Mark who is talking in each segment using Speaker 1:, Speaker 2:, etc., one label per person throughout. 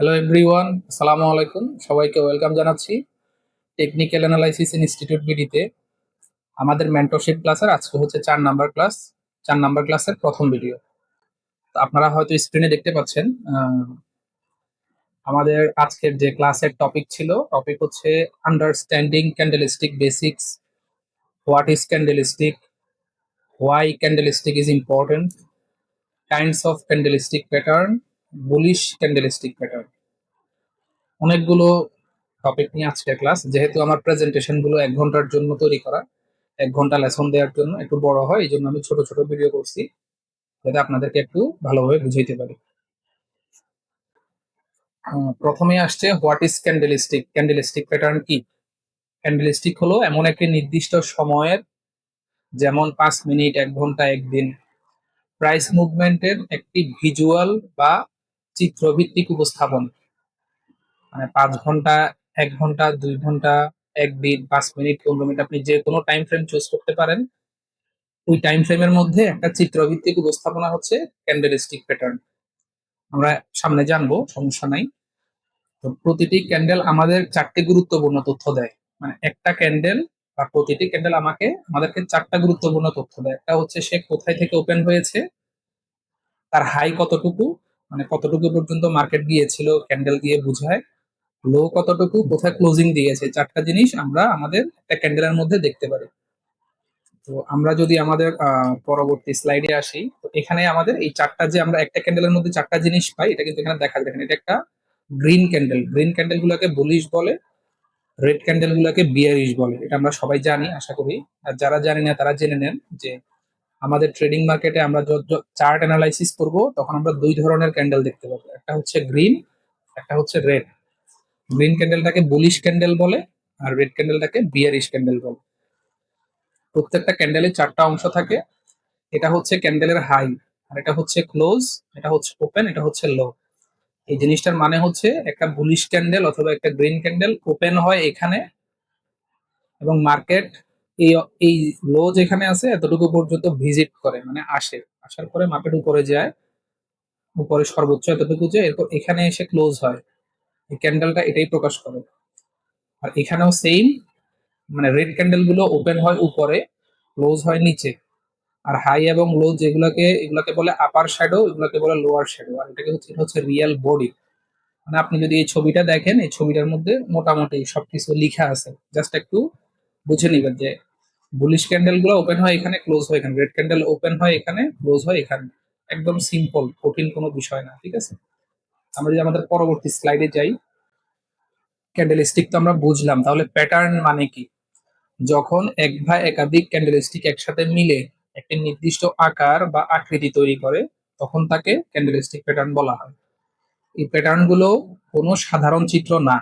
Speaker 1: Hello everyone আসসালামু আলাইকুম সবাইকে ওয়েলকাম জানাচ্ছি টেকনিক্যাল অ্যানালাইসিস ইনস্টিটিউট বিডিতে আমাদের মেন্টরশিপ ক্লাসের আজকে হচ্ছে চার নাম্বার ক্লাস চার নাম্বার ক্লাসের প্রথম ভিডিও আপনারা হয়তো স্ক্রিনে দেখতে পাচ্ছেন আমাদের আজকের যে ক্লাসের টপিক ছিল টপিক হচ্ছে understanding candlestick basics what is candlestick why candlestick is important kinds of candlestick pattern bullish candlestick pattern অনেকগুলো টপিক নিয়ে আজকে ক্লাস যেহেতু আমার প্রেজেন্টেশনগুলো এক ঘণ্টার জন্য তৈরি করা, এক ঘণ্টা লেসন দেওয়ার জন্য একটু বড় হয়, এই জন্য আমি ছোট ছোট ভিডিও করছি, যাতে আপনাদেরকে একটু ভালোভাবে বুঝাইতে পারি। প্রথমে আসছে what is candlestick candlestick pattern কি? ক্যান্ডেলিস্টিক হলো এমন একটি নির্দিষ্ট সময়ের, যেমন পাঁচ মিনিট, এক ঘণ্টা, একদিন। প্রাইস মুভমেন্টের একটি ভিজুয়াল বা চিত্রভিত্তিক উপস্থাপন। মানে পাঁচ ঘণ্টা, এক ঘণ্টা, দুই ঘণ্টা একদিন পাঁচ মিনিট, পনেরো মিনিট, আপনি যে কোনো টাইম ফ্রেম চুজ করতে পারেন। ওই টাইম ফ্রেমের মধ্যে একটা চিত্রভিত্তিক উপস্থাপনা হচ্ছে ক্যান্ডেলিস্টিক প্যাটার্ন আমরা সামনে জানব, সমস্যা নাই। তো প্রতিটি ক্যান্ডেল আমাদের চারটি গুরুত্বপূর্ণ তথ্য দেয়। মানে একটা ক্যান্ডেল বা প্রতিটি ক্যান্ডেল আমাকে, আমাদেরকে চারটা গুরুত্বপূর্ণ তথ্য দেয়। একটা হচ্ছে সে কোথায় থেকে ওপেন হয়েছে, তার হাই কতটুকু মানে কতটুকু পর্যন্ত মার্কেট গিয়েছিল ক্যান্ডেল দিয়ে বুঝায়। লো কতটুকু, কোথায় ক্লোজিং দিয়েছে, চারটা জিনিস আমরা আমাদের একটা ক্যান্ডেলের মধ্যে দেখতে পারি। তো আমরা যদি আমাদের পরবর্তী স্লাইডে আসি, তো এখানে আমাদের এই চারটা যে আমরা একটা ক্যান্ডেলের মধ্যে চারটা জিনিস পাই, এটা কিন্তু এখানে দেখা দেখেন এটা একটা গ্রিন ক্যান্ডেল গ্রিন ক্যান্ডেল গুলোকে বুলিশ বলে রেড ক্যান্ডেল গুলোকে বিয়ারিশ বলে। এটা আমরা সবাই জানি, আশা করি। আর যারা জানি না, তারা জেনে নেন যে আমাদের ট্রেডিং মার্কেটে আমরা চার্ট অ্যানালাইসিস করব, তখন আমরা দুই ধরনের ক্যান্ডেল দেখতে পাবো। একটা হচ্ছে গ্রিন একটা হচ্ছে রেড গ্রিন ক্যান্ডেলটাকে বুলিশ ক্যান্ডেল বলে, আর রেড ক্যান্ডেলটাকে বিয়ারিশ ক্যান্ডেল বলে। প্রত্যেকটা ক্যান্ডেলের চারটা অংশ থাকে। এটা হচ্ছে ক্যান্ডেলের হাই আর এটা হচ্ছে ক্লোজ এটা হচ্ছে ওপেন এটা হচ্ছে লো এই জিনিসটার মানে হচ্ছে একটা বুলিশ ক্যান্ডেল অথবা একটা গ্রিন ক্যান্ডেল ওপেন হয় এখানে, এবং মার্কেট এই এই লো যেখানে আছে, এতটুকু পর্যন্ত ভিজিট করে মানে আসে। আসার পরে মার্কেট উপরে যায়, উপরে সর্বোচ্চ এতটুকু যে, এরপর এখানে এসে ক্লোজ হয়। এই ক্যান্ডেলটা এটাই প্রকাশ করে। আর এখানেও সেম মানে রেড ক্যান্ডেলগুলো ওপেন হয় উপরে ক্লোজ হয় নিচে। আর হাই এবং লো যেগুলোকে, এগুলোকে বলে আপার শ্যাডো এগুলোকে বলে লোয়ার শ্যাডো আর এটাকে হচ্ছে, এটা হচ্ছে রিয়েল বডি মানে আপনি যদি এই ছবিটা দেখেন, এই ছবিটার মধ্যে মোটামুটি সবকিছু লিখা আছে। জাস্ট একটু বুঝে নিবেন যে বুলিশ ক্যান্ডেলগুলো ওপেন হয় এখানে ক্লোজ হয় এখানে। রেড ক্যান্ডেল ওপেন হয় এখানে ক্লোজ হয় এখানে। একদম সিম্পল কঠিন কোনো বিষয় না, ঠিক আছে? আমরা যদি আমাদের পরবর্তী স্লাইডে যাই ক্যান্ডেল স্টিক তো আমরা বুঝলাম, তাহলে প্যাটার্ন মানে কি? যখন এক বা একাধিক ক্যান্ডেলস্টিক একসাথে মিলে একটি নির্দিষ্ট আকার বা আকৃতি তৈরি করে, তখন তাকে ক্যান্ডেলস্টিক প্যাটার্ন বলা হয়। এই প্যাটার্নগুলো কোনো সাধারণ চিত্র না।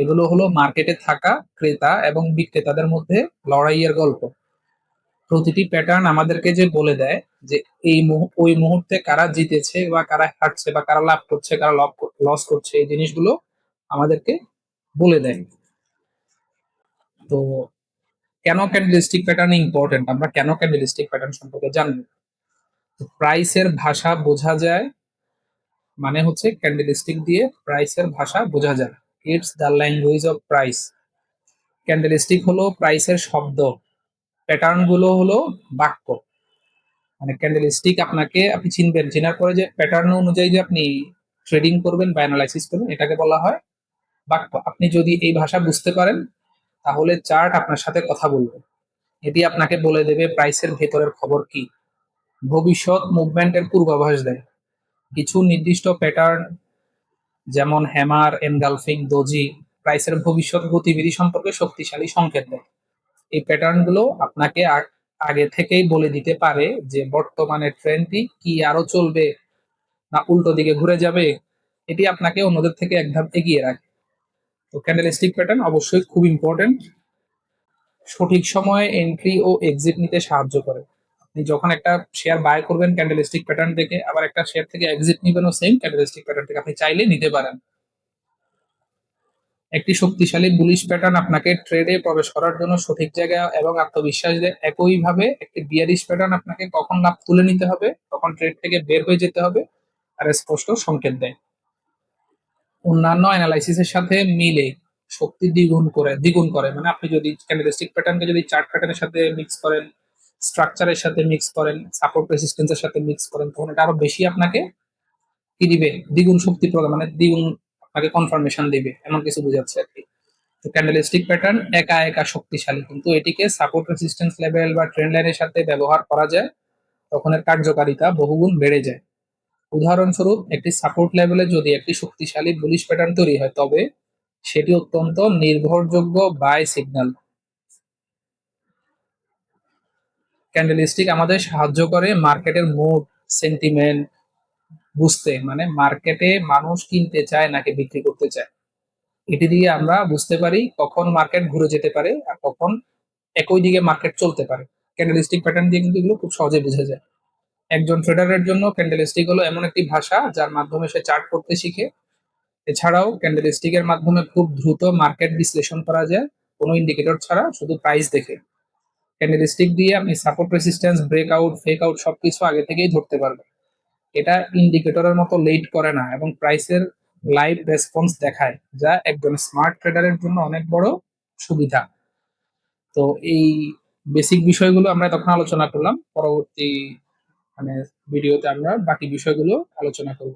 Speaker 1: এগুলো হলো মার্কেটে থাকা ক্রেতা এবং বিক্রেতাদের মধ্যে লড়াইয়ের গল্প। প্রতিটি প্যাটার্ন আমাদেরকে যে বলে দেয় যে এই ওই মুহূর্তে কারা জিতেছে বা কারা হারছে বা কারা লাভ করছে, কারা লস করছে, এই জিনিসগুলো আমাদেরকে বলে দেয়। তো কেন ক্যান্ডেলিস্টিক প্যাটার্ন ইম্পর্টেন্ট আমরা কেন ক্যান্ডেলিস্টিক প্যাটার্ন সম্পর্কে জানব? প্রাইসের ভাষা বোঝা যায় মানে হচ্ছে ক্যান্ডেলস্টিক দিয়ে প্রাইসের ভাষা বোঝা যায়। It's the language of price candlestick হলো প্রাইসের শব্দ। প্যাটার্নগুলো হলো বাক্য। মানে ক্যান্ডেলস্টিক আপনাকে, আপনি চিনবেন, চেনার পরে যে প্যাটার্ন অনুযায়ী যে আপনি ট্রেডিং করবেন বা অ্যানালাইসিস করবেন, এটাকে বলা হয় বাক্য। আপনি যদি এই ভাষা বুঝতে পারেন, তাহলে চার্ট আপনার সাথে কথা বলবে। এটি আপনাকে বলে দেবে প্রাইসের ভেতরের খবর কি। ভবিষ্যৎ মুভমেন্টের পূর্বাভাস দেয়। কিছু নির্দিষ্ট প্যাটার্ন যেমন হ্যামার এনগালফিং দোজি, প্রাইসের ভবিষ্যৎ গতিবিধি সম্পর্কে শক্তিশালী সংকেত দেয়। এই প্যাটার্নগুলো আপনাকে আগে থেকেই বলে দিতে পারে যে বর্তমানে ট্রেন্ডটি কি আরও চলবে না উল্টো দিকে ঘুরে যাবে, এটি আপনাকে অন্যদের থেকে এক ধাপ এগিয়ে রাখে। তো ক্যান্ডেলস্টিক প্যাটার্ন অবশ্যই খুব ইম্পর্টেন্ট সঠিক সময়ে এন্ট্রি ও এক্সিট নিতে সাহায্য করে। আপনি যখন একটা শেয়ার বাই করবেন ক্যান্ডেলস্টিক প্যাটার্ন থেকে, আবার একটা শেয়ার থেকে এক্সিট নিবেনও সেম ক্যান্ডেলস্টিক প্যাটার্ন থেকে। আপনি চাইলে নিতে পারেন। একটি শক্তিশালী বুলিশ প্যাটার্ন আপনাকে ট্রেডে প্রবেশ করার জন্য সঠিক জায়গা এবং আত্মবিশ্বাস দেয়। একইভাবে একটি বিয়ারিশ প্যাটার্ন আপনাকে কখন লাভ তুলে নিতে হবে, কখন ট্রেড থেকে বের হয়ে যেতে হবে, আর স্পষ্ট সংকেত দেয়। অন্যান্য অ্যানালাইসিসের সাথে মিলে শক্তি দ্বিগুণ করে দ্বিগুণ করে। মানে আপনি যদি ক্যান্ডেলস্টিক প্যাটার্নকে যদি চার্ট প্যাটার্নের সাথে মিক্স করেন স্ট্রাকচারের সাথে মিক্স করেন সাপোর্ট রেসিস্টেন্সের সাথে মিক্স করেন, তখন এটা আরও বেশি আপনাকে কি দিবে? দ্বিগুণ শক্তি প্রদান মানে দ্বিগুণ আপনাকে কনফার্মেশন দিবে, এমন কিছু বোঝাচ্ছে আর কি। তো ক্যান্ডেলস্টিক প্যাটার্ন একা একা শক্তিশালী, কিন্তু এটিকে সাপোর্ট রেসিস্টেন্স লেভেল বা ট্রেন্ড লাইনের সাথে ব্যবহার করা যায়, তখন এর কার্যকারিতা বহুগুণ বেড়ে যায়। উদাহরণস্বরূপ, একটি সাপোর্ট লেভেলে যদি একটি শক্তিশালী বুলিশ প্যাটার্ন তৈরি হয়, তবে সেটি অত্যন্ত নির্ভরযোগ্য বাই সিগন্যাল ক্যান্ডেলস্টিক আমাদের সাহায্য করে মার্কেটের মুড সেন্টিমেন্ট বুঝতে। মানে মার্কেটে মানুষ কিনতে চায় নাকি বিক্রি করতে চায়। এটি দিয়ে আমরা বুঝতে পারি কখন মার্কেট ঘুরে যেতে পারে আর কখন একই দিকে মার্কেট চলতে পারে। ক্যান্ডেলস্টিক প্যাটার্ন দিয়ে কিন্তু এগুলো খুব সহজে বোঝা যায়। একজন ট্রেডারের জন্য ক্যান্ডেলস্টিক হলো এমন একটি ভাষা যার মাধ্যমে সে চার্ট করতে শিখে। এছাড়াও ক্যান্ডেলস্টিকের মাধ্যমে খুব দ্রুত মার্কেট বিশ্লেষণ করা যায়। কোনো ইন্ডিকেটর ছাড়া শুধু প্রাইস দেখে। ক্যান্ডেলস্টিক দিয়ে আপনি support resistance breakout fake out সবকিছু আগে থেকেই ধরতে পারবেন এটা ইন্ডিকেটরের মতো লেট করে না এবং প্রাইসের লাইভ রেসপন্স দেখায়, যা একজন স্মার্ট ট্রেডারের জন্য অনেক বড় সুবিধা। তো এই বেসিক বিষয়গুলো আমরা তখন আলোচনা করলাম, পরবর্তী মানে ভিডিওতে আমরা বাকি বিষয়গুলো আলোচনা করব।